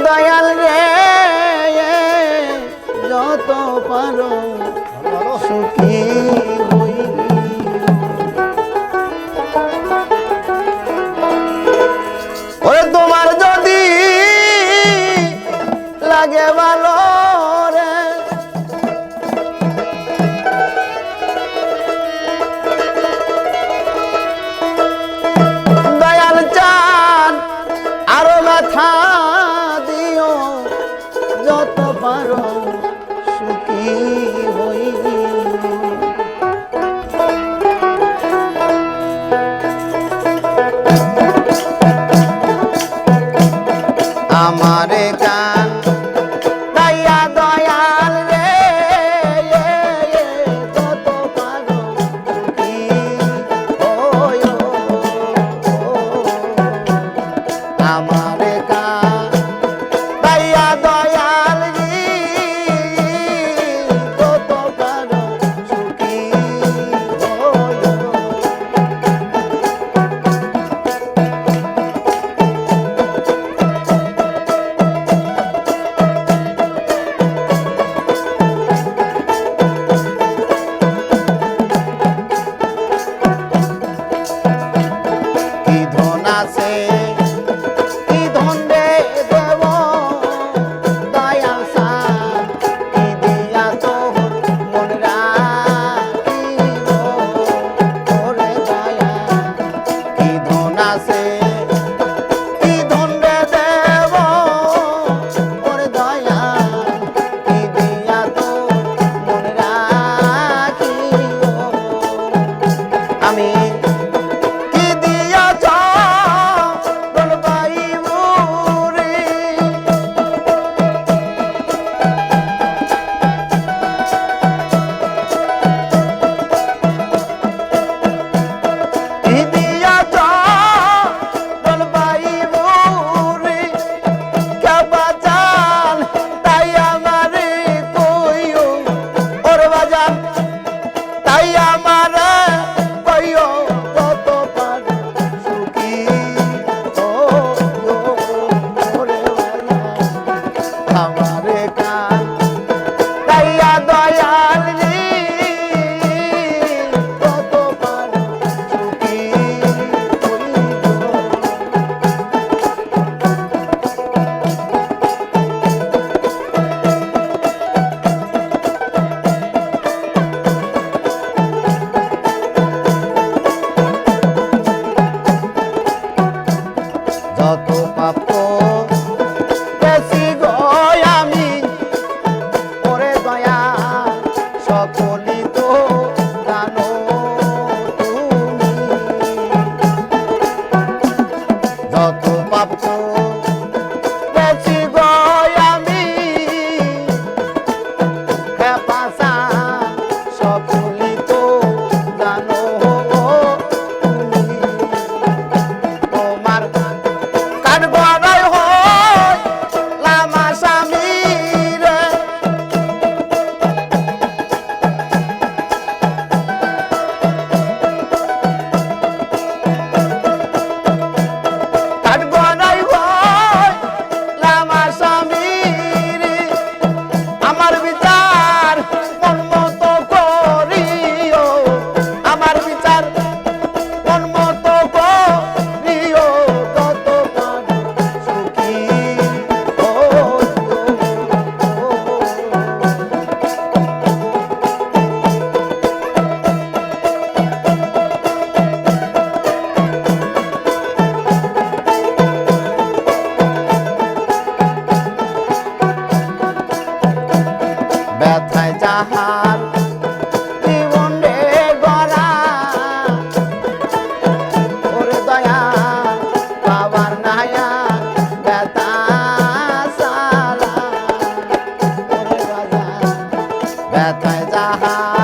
দয়াল রে যত পারো সুখী ওরে তোমার যদি লাগে ভালো কত পারো যত পাপ ব্যথায় যাহার? জীবন রে গড়া। ওরে দয়া, বাবার নায়া ব্যথা সালা। ওরে বাবা ব্যথায় যাহার।